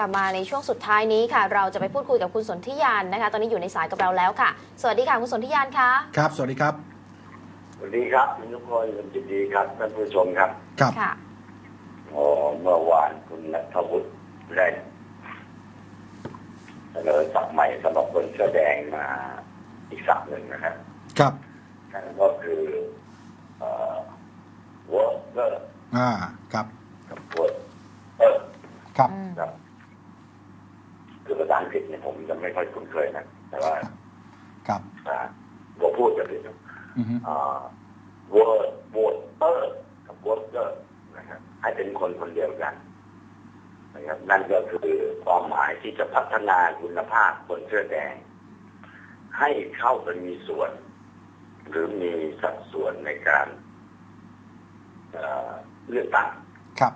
ค่ะมาในช่วงสุดท้ายนี้ค่ะ เราจะไปพูดคุยกับคุณสนธิยานนะคะ ตอนนี้อยู่ในสายกับเราแล้วค่ะ สวัสดีค่ะคุณสนธิยานคะครับ สวัสดีครับ สวัสดีครับทุกคนคุณจิตดีครับท่านผู้ชมครับครับค่ะอ๋อเมื่อวานคุณนัทวุฒิได้เสนอศัพท์ใหม่สำหรับคนเสื้อแดงมาอีกศัพท์หนึ่งนะครับ ครับนั่นก็คือเอ่อ worker อ่า ครับ กับ worker ครับ อืม ครับ คือภาษาอังกฤษเนี่ยผม จะไม่ค่อยคุ้นเคยนะแต่ว่าครับอ่าผมพูดจะเป็นอือฮึอ่า word voter กับ worker นะครับให้เป็นคนคนเดียวกันนะครับนั่นก็คือความหมายที่จะพัฒนาคุณภาพคนเสื้อแดง ให้เข้าไปมีส่วน หรือมีสัดส่วนในการเอ่อเลือกตั้งครับ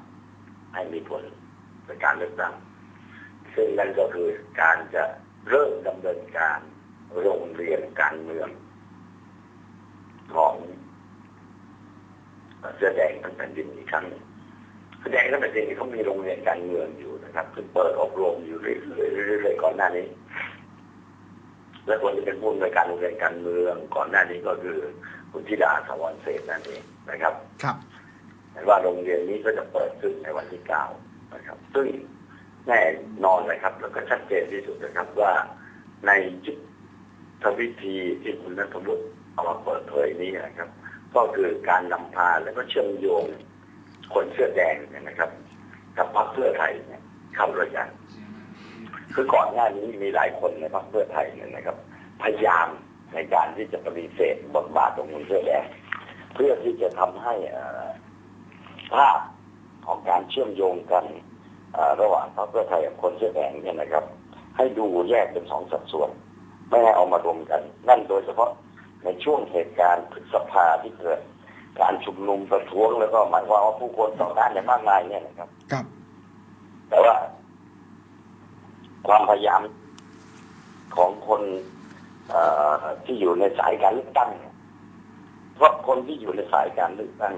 ให้มีผลในการเลือกตั้งซึ่งนั่นก็คือการจะ เริ่มดำเนินการโรงเรียนการเมือง ของเสื้อแดงทั้งแผ่นดินอีกครั้งหนึ่งเสื้อแดงทั้งแผ่นดินนี่เขามีโรงเรียนการเมืองอยู่นะครับซึ่งเปิดอบรมอยู่เรื่อยๆเรื่อยๆก่อนหน้านี้ และคนที่เป็นผู้อำนวยการโรงเรียนการเมืองก่อนหน้านี้ก็คือคุณธิดาสวรรค์เศรษฐ์นั่นเองนะครับ ครับเห็นว่าโรงเรียนนี้ก็จะเปิดขึ้นในวันที่เก้านะครับ ซึ่ง แน่นอนนะครับ แล้วก็ชัดเจนที่สุดนะครับว่าในยุดทวิธีที่คุณนัทวุฒิเอามาเปิดเผยนี้นะครับ ก็คือการนำพาและก็เชื่อมโยงคนเสื้อแดงเนี่ยนะครับ กับพรรคเพื่อไทยเนี่ยเข้าด้วยกันคือก่อนหน้านี้มีหลายคนในพรรคเพื่อไทยเนี่ยนะครับ พยายามในการที่จะปฏิเสธบทบาทของคนเสื้อแดงเพื่อที่จะทำให้อ่อภาพของการเชื่อมโยงกัน ระหว่างพรรคเพื่อไทยกับคนเสื้อแดงเนี่ยนะครับ ให้ดูแยกเป็นสองสัดส่วน ไม่ให้เอามารวมกัน นั่นโดยเฉพาะในช่วงเหตุการณ์พฤษภาที่เกิด การชุมนุมประท้วงแล้วก็หมายความว่าผู้คนต่อต้านในมากมายเนี่ยนะครับ ครับ แต่ว่า ความพยายามของคนเออที่อยู่ในสายการเลือกตั้งเนี่ยเพราะคนที่อยู่ในสายการเลือกตั้ง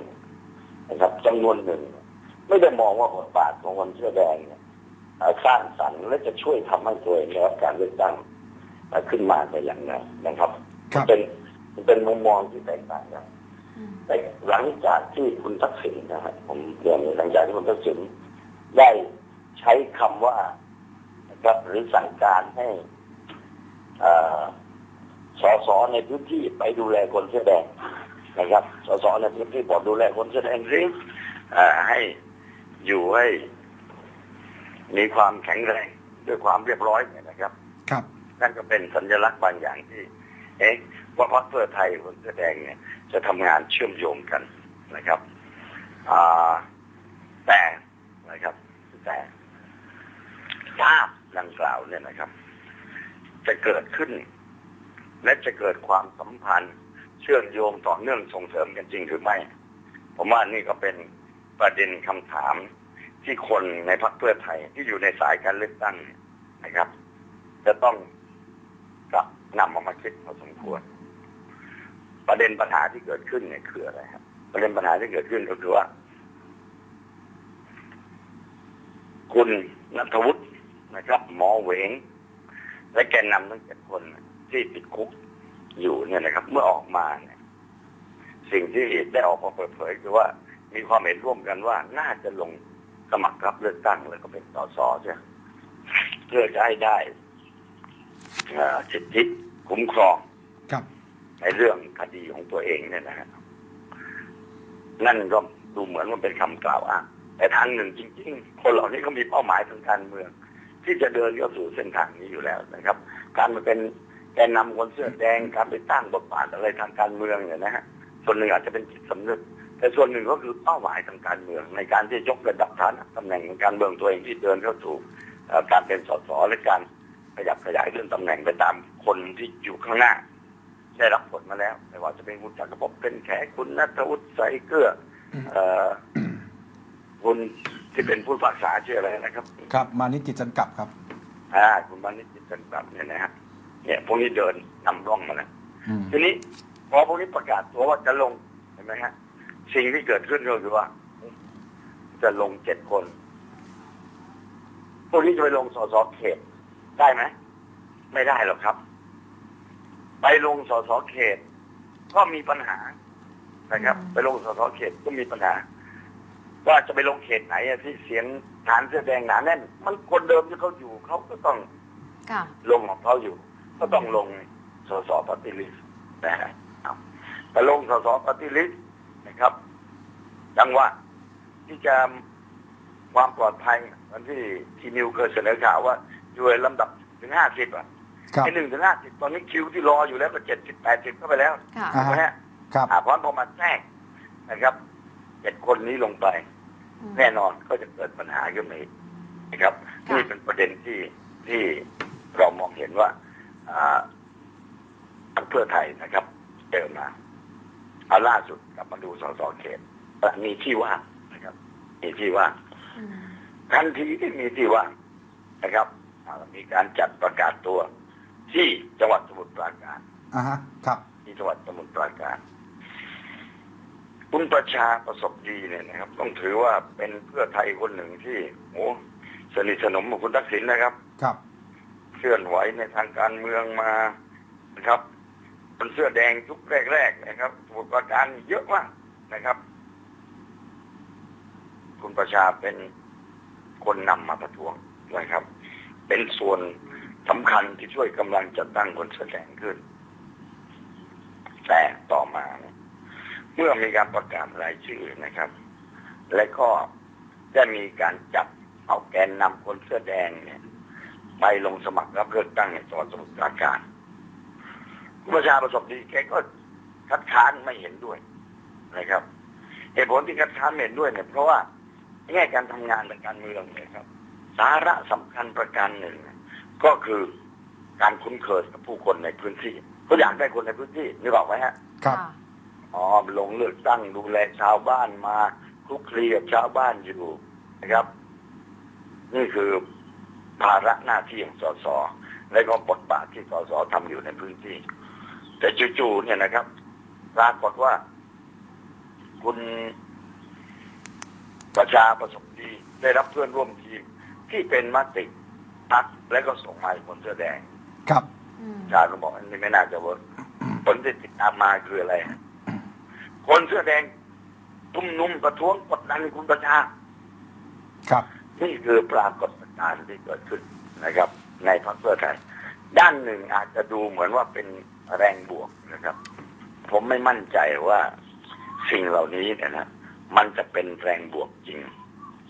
นะครับจำนวนหนึ่ง ไม่ได้มองว่าบทบาทของคนเสื้อแดงเนี่ยเอ่อสร้างสรรค์และจะช่วยทำให้ตัวเองได้รับการเลือกตั้งเอ่อขึ้นมาในอย่างนั้นนะครับครับมันเป็นมันเป็นมุมมองที่แตกต่างกันอืมแต่หลังจากที่คุณทักษิณนะครับผมเรียนหลังจากที่คุณทักษิณได้ใช้คำว่านะครับหรือสั่งการให้เอ่อสสในพื้นที่ไปดูแลคนเสื้อแดงนะครับสสในพื้นที่บอกดูแลคนเสื้อแดงริเอ่อให้ อยู่ให้มีความแข็งแรงด้วยความเรียบร้อยเนี่ยนะครับ ครับ นั่นก็เป็นสัญลักษณ์บางอย่างที่ เอ๊ะว่าพรรคเพื่อไทยคนเสื้อแดงเนี่ย จะทำงานเชื่อมโยงกันนะครับอ่าแต่นะครับ แต่ภาพดังกล่าวเนี่ยนะครับ จะเกิดขึ้น และจะเกิดความสัมพันธ์ เชื่อมโยงต่อเนื่องส่งเสริมกันจริงหรือไม่ ผมว่านี่ก็เป็นประเด็นคำถาม ที่คนในพรรคเพื่อไทยที่อยู่ในสายการเลือกตั้งนะครับ จะต้องกลับนำเอามาคิดพอสมควร ประเด็นปัญหาที่เกิดขึ้นเนี่ยคืออะไรครับ ประเด็นปัญหาที่เกิดขึ้นก็คือว่า คุณนัทวุฒินะครับ หมอเวง และแกนนำทั้งเจ็ดคนที่ติดคุกอยู่เนี่ยนะครับ เมื่อออกมาเนี่ยสิ่งที่ได้ออกมาเปิดเผยคือว่ามีความเห็นร่วมกันว่าน่าจะลง สมัครรับเลือกตั้งแล้วก็เป็นสสใช่ไหมเพื่อจะให้ได้เอ่อสิทธิคุ้มครองครับในเรื่องคดีของตัวเองเนี่ยนะฮะนั่นก็ดูเหมือนว่าเป็นคำกล่าวอ้างแต่ทางหนึ่งจริง ๆ คนเหล่านี้ก็มีเป้าหมายทางการเมือง ที่จะเดินเข้าสู่เส้นทางนี้อยู่แล้วนะครับ การมาเป็นแกนนำคนเสื้อแดงการไปตั้งบทบาทอะไรทางการเมืองเนี่ยนะฮะส่วนหนึ่งอาจจะเป็นจิตสำนึก แต่ส่วนหนึ่งก็คือเป้าหมายทางการเมือง ในการที่จะยกระดับฐานะตำแหน่งทางการเมืองตัวเองที่เดินเข้าสู่เอ่อการเป็นสสและการขยับขยายเรื่องตำแหน่งไปตามคนที่อยู่ข้างหน้า ได้รับผลมาแล้ว ไม่ว่าจะเป็นคุณจักรภพเป็นแขกคุณนัทวุฒิใส่เกลือเอ่อคุณที่เป็นผู้รักษาชื่ออะไรนะครับ ครับมานิจจิตจันกลับครับอ่าคุณมานิจิตจันทร์เนี่ยนะฮะเนี่ยพวกนี้เดินนำร่องมาแล้วอืมทีนี้พอพวกนี้ประกาศตัวว่าจะลงเห็นไหมฮะ สิ่งที่เกิดขึ้นก็คือว่า จะลงเจ็ดคนพวกนี้จะไปลงสสเขตได้ไหมไม่ได้หรอกครับ ไปลงสสเขต ก็มีปัญหานะครับอืมไปลงสสเขตก็มีปัญหา ว่าจะไปลงเขตไหนอะที่เสียงฐานเสื้อแดงหนาแน่น มันคนเดิมที่เขาอยู่เขาก็ต้องค่ะลงของเขาอยู่ ก็ต้องลงสสปฏิริษนะฮะเอาแต่ลงสสปฏิริษ นะครับ จังหวะที่จะความปลอดภัยเหมือนที่ทีนิวเคยเสนอข่าวว่าอยู่ในลำดับถึงห้าสิบอะครับไอ้หนึ่งถึงห้าสิบตอนนี้คิวที่รออยู่แล้วก็เจ็ดสิบแปดสิบเข้าไปแล้วค่ะอ่าถูกไหมฮะครับอ่าพร้อมพอมาแทรกนะครับเจ็ดคนนี้ลงไปอืมแน่นอนก็จะเกิดปัญหาขึ้นมาอีกนะครับค่ะนี่เป็นประเด็นที่ที่เรามองเห็นว่าอ่าพรรคเพื่อไทยนะครับ เจอมา เอาล่าสุดกลับมาดูสสเขตมีที่ว่างนะครับ มีที่ว่างอืมทันทีที่มีที่ว่างนะครับอ่ามีการจัดประกาศตัวที่จังหวัดสมุทรปราการอ่าฮะครับ ที่จังหวัดสมุทรปราการคุณประชาประสบดีเนี่ยนะครับ ต้องถือว่าเป็นเพื่อไทยคนหนึ่งที่โอ้สนิทสนมกับคุณทักษิณนะครับ ครับ เคลื่อนไหวในทางการเมืองมานะครับ เป็นเสื้อแดงยุคแรกๆนะครับสมุทรปราการเยอะมากนะครับ คุณประชาเป็นคนนำมาประท้วงนะครับ เป็นส่วนสำคัญที่ช่วยกำลังจัดตั้งคนแสดงขึ้น แต่ต่อมาเนี่ยเมื่อมีการประกาศรายชื่อนะครับ และก็ได้มีการจับเอาแกนนำคนเสื้อแดงเนี่ยไปลงสมัครรับเลือกตั้งในจังหวัดสมุทรปราการ ประชาประสบดีแกก็คัดค้านไม่เห็นด้วยนะครับเหตุผลที่คัดค้านไม่เห็นด้วยเนี่ยเพราะว่าแง่การทำงานทางการเมืองเนี่ยครับ สาระสำคัญประการหนึ่ง ก็คือการคุ้นเคยกับผู้คนในพื้นที่ก็อยากได้คนในพื้นที่นึกออกไหมฮะครับค่ะอ๋อลงเลือกตั้งดูแลชาวบ้านมาคลุกคลีกับชาวบ้านอยู่นะครับ นี่คือภาระหน้าที่ของสสและก็บทบาทที่สสทำอยู่ในพื้นที่ แต่จู่ๆเนี่ยนะครับปรากฏว่า คุณประชาประสบดีได้รับเพื่อนร่วมทีม ที่เป็นมติพักและก็ส่งมาให้คนเสื้อแดง ครับอืมชาก็บอกอันนี้ไม่น่าจะเวิร์กผลที่ติดตามมาคืออะไรฮะคนเสื้อแดงทุ่มนุมประท้วงกดดันคุณประชา ครับ นี่คือปรากฏการณ์ที่เกิดขึ้นนะครับ ในพรรคเพื่อไทย ด้านหนึ่งอาจจะดูเหมือนว่าเป็น แรงบวกนะครับ ผมไม่มั่นใจว่าสิ่งเหล่านี้เนยนะมันจะเป็นแรงบวกจริง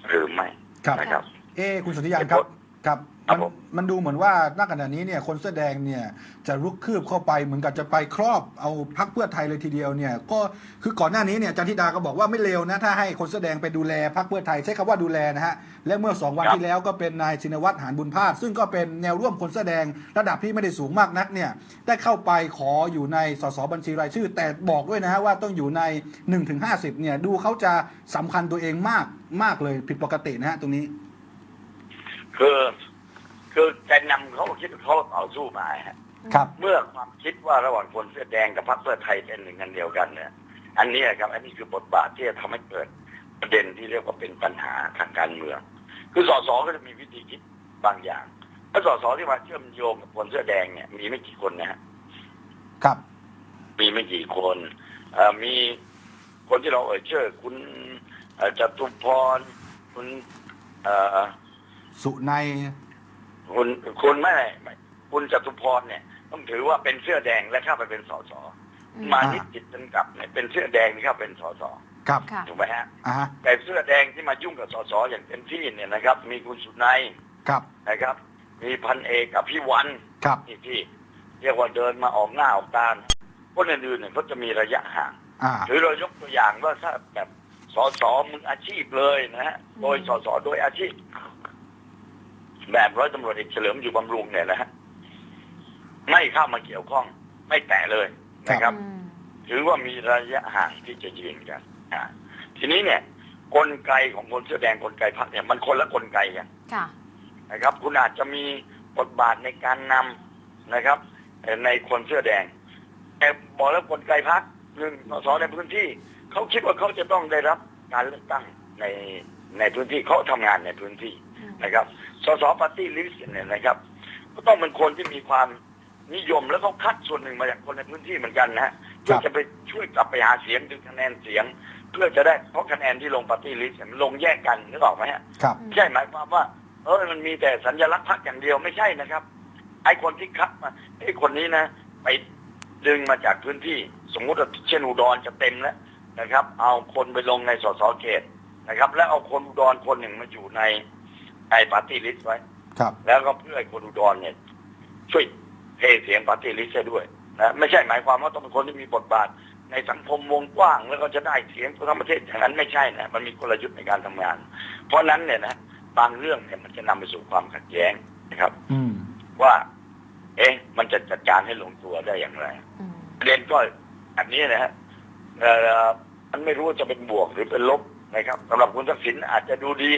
หรือไม่ครับนะครับ เอ้คุณสุทธิยานครับครับครั มับนผมมันดูเหมือนว่าณขณะนี้เนี่ยคนเสื้อแดงเนี่ยจะรุกคืบเข้าไปเหมือนกับจะไปครอบเอาพักเพื่อไทยเลยทีเดียวเนี่ยก็คือก่อนหน้านี้เนี่ยอาจันทิดาก็บอกว่าไม่เลวนะถ้าให้คนเสื้อแดงไปดูแลพักเพื่อไทยใช้คำว่าดูแลนะฮะและเมื่อสองวันครับที่แล้วก็เป็นนายชินวัตรหานบุญพาสซึ่งก็เป็นแนวร่วมคนเสื้อแดงระดับที่ไม่ได้สูงมากนักเนี่ยได้เข้าไปขออยู่ในสสบัญชีรายชื่อ แต่บอกด้วยนะฮะว่าต้องอยู่ใน 1-50ถึง50เนี่ยดูเขาจะสำคัญตัวเองมากมากเลยผิดปกตินะฮะตรงนี้คือ คือแกนนำเขาก็คิดว่าเขาต่อสู้มาฮะครับ เมื่อความคิดว่าระหว่างคนเสื้อแดงกับพรรคเพื่อไทยเป็นหนึ่งกันเดียวกันเนี่ย อันนี้ครับ อันนี้คือบทบาทที่จะทำให้เกิดประเด็นที่เรียกว่าเป็นปัญหาทางการเมือง คือสสก็จะมีวิธีคิดบางอย่างถ้าสสที่มาเชื่อมโยงกับคนเสื้อแดงเนี่ย มีไม่กี่คนนะฮะครับ มีไม่กี่คนเอ่อมีคนที่เราเอ่ยชื่อคุณเอ่อจตุพรคุณเอ่อสุนัย คุณคุณไม่ไม่คุณจตุพรเนี่ย ต้องถือว่าเป็นเสื้อแดงและเข้าไปเป็นสสอืมมานิดจิตจันกับเนี่ยเป็นเสื้อแดงที่เข้าเป็นสสครับค่ะถูกไหมฮะอ่าฮะแต่เสื้อแดงที่มายุ่งกับสสอย่างเต็มที่เนี่ยนะครับ มีคุณสุนัยครับนะครับ มีพันเอกกับพี่วันครับที่ที่เรียกว่าเดินมาออกหน้าออกตาคนอื่นๆเนี่ยเขาจะมีระยะห่างอ่าหรือเรายกตัวอย่างว่าถ้าแบบสสมืออาชีพเลยนะฮะอืมโดยสสโดยอาชีพ แบบร้อยตำรวจเอกเฉลิมอยู่บำรุงเนี่ยนะฮะไม่เข้ามาเกี่ยวข้อง ไม่แตะเลยนะครับอืมถือว่ามีระยะห่างที่จะยืนกันอ่าทีนี้เนี่ย กลไกของคนเสื้อแดงกลไกพรรคเนี่ยมันคนละกลไกกันค่ะนะครับ คุณอาจจะมีบทบาทในการนำนะครับเอ่อในคนเสื้อแดง แต่บอกแล้วกลไกพรรคหนึ่งสสในพื้นที่เขาคิดว่าเขาจะต้องได้รับการเลือกตั้งในในพื้นที่เขาทำงานในพื้นที่นะครับ สสปาร์ตี้ลิสต์เนี่ยนะครับ ก็ต้องเป็นคนที่มีความนิยมแล้วก็คัดส่วนหนึ่งมาจากคนในพื้นที่เหมือนกันนะฮะเพื่อจะไปช่วยกลับไปหาเสียงดึงคะแนนเสียง เพื่อจะได้เพราะคะแนนที่ลงปาร์ตี้ลิสต์มันลงแยกกันนึกออกไหมฮะครับใช่หมายความว่าเออมันมีแต่สัญลักษณ์พรรคอย่างเดียวไม่ใช่นะครับ ไอ้คนที่คัดมาไอ้คนนี้นะ ไปดึงมาจากพื้นที่ สมมุติว่าเช่นอุดรจะเต็มแล้วนะครับ เอาคนไปลงในสสเขตนะครับ แล้วเอาคนอุดรคนหนึ่งมาอยู่ใน ไอ้ปาร์ตี้ลิสต์ไว้ ครับ แล้วก็เพื่อให้คนอุดรเนี่ย ช่วยเทเสียงปาร์ตี้ลิสต์ให้ด้วยนะไม่ใช่หมายความว่าต้องเป็นคนที่มีบทบาท ในสังคมวงกว้าง แล้วก็จะได้เสียงทั้งประเทศอย่างนั้นไม่ใช่นะมันมีกลยุทธ์ในการทำงาน เพราะฉะนั้นเนี่ยนะบางเรื่องเนี่ยมันจะนำไปสู่ความขัดแย้งนะครับ อืมว่า เอ๊ะ มันจะจัดการให้ลงตัวได้อย่างไรอืมประเด็นก็อันนี้นะฮะเอ่อมันไม่รู้ว่าจะเป็นบวกหรือเป็นลบนะครับสำหรับคุณทักษิณอาจจะดูดี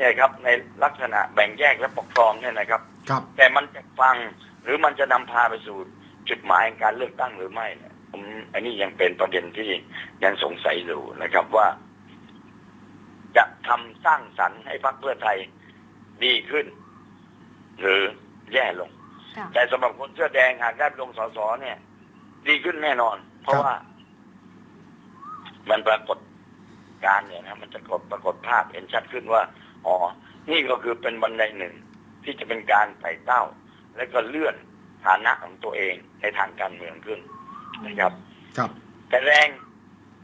เนี่ยครับในลักษณะแบ่งแยกและปกครองเนี่ยนะครับ ครับแต่มันจะฟังหรือมันจะนำพาไปสู่จุดหมายแห่งการเลือกตั้งหรือไม่เนี่ยผมอันนี้ยังเป็นประเด็นที่ยังสงสัยอยู่นะครับว่า จะทำสร้างสรรค์ให้พรรคเพื่อไทยดีขึ้น หรือแย่ลงค่ะแต่สำหรับคนเสื้อแดงหากได้ไปลงสสเนี่ย ดีขึ้นแน่นอน เพราะครับว่า มันปรากฏการณ์เนี่ยนะมันจะกดปรากฏภาพเห็นชัดขึ้นว่า อ๋อ นี่ก็คือเป็นบันไดหนึ่งที่จะเป็นการไต่เต้า และก็เลื่อนฐานะของตัวเองในทางการเมืองขึ้นนะครับ ครับ แต่แรง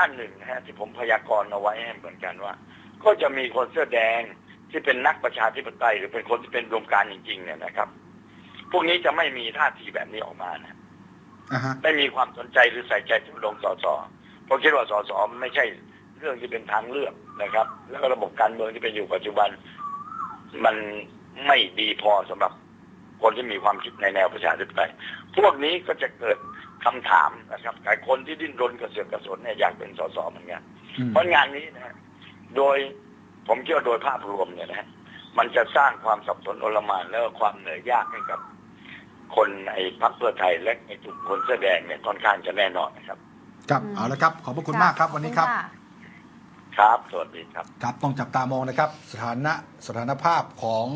อันหนึ่งนะฮะที่ผมพยากรณ์เอาไว้ให้เหมือนกันว่า ก็จะมีคนเสื้อแดงที่เป็นนักประชาธิปไตย หรือเป็นคนที่เป็นรวมการจริง ๆ เนี่ยนะครับ พวกนี้จะไม่มีท่าทีแบบนี้ออกมานะอ่าฮะไม่มีความสนใจหรือใส่ใจที่ลงสสเพราะคิดว่าสสไม่ใช่ เรื่องที่เป็นทางเลือกนะครับ แล้วก็ระบบการเมืองที่เป็นอยู่ปัจจุบัน มันไม่ดีพอสำหรับคนที่มีความคิดในแนวประชาธิปไตยพวกนี้ก็จะเกิดคำถามนะครับหลายคนที่ดิ้นรนกระเสือกกระสนเนี่ยอยากเป็นสสเหมือนกันอืมเพราะงานนี้นะฮะโดยผมคิดว่าโดยภาพรวมเนี่ยนะฮะมันจะสร้างความสับสนโอลหมานแล้วก็ความเหนื่อยยากให้กับ คนในพรรคเพื่อไทยและในกลุ่มคนเสื้อแดงเนี่ยค่อนข้างจะแน่นอนนะครับ ครับอืมเอาละครับ ขอบพระคุณมากครับวันนี้ครับขอณะ ครับ สวัสดีครับ ครับต้องจับตามองนะครับ สถานะสถานภาพของ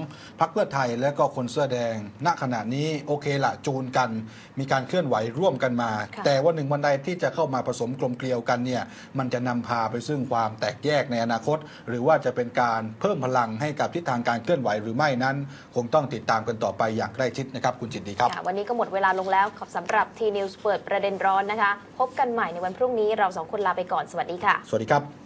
พรรคเพื่อไทยและก็คนเสื้อแดง ณขณะนี้โอเคละจูนกัน มีการเคลื่อนไหวร่วมกันมาค่ะแต่ว่าหนึ่งวันใดที่จะเข้ามาผสมกลมเกลียวกันเนี่ยมันจะนำพาไปซึ่งความแตกแยกในอนาคต หรือว่าจะเป็นการเพิ่มพลังให้กับทิศทางการเคลื่อนไหวหรือไม่นั้น คงต้องติดตามกันต่อไปอย่างใกล้ชิดนะครับคุณจิตดีครับค่ะวันนี้ก็หมดเวลาลงแล้วสำหรับทีนิวส์เปิดประเด็นร้อนนะคะ พบกันใหม่ในวันพรุ่งนี้เราสองคนลาไปก่อนสวัสดีค่ะ สวัสดีครับ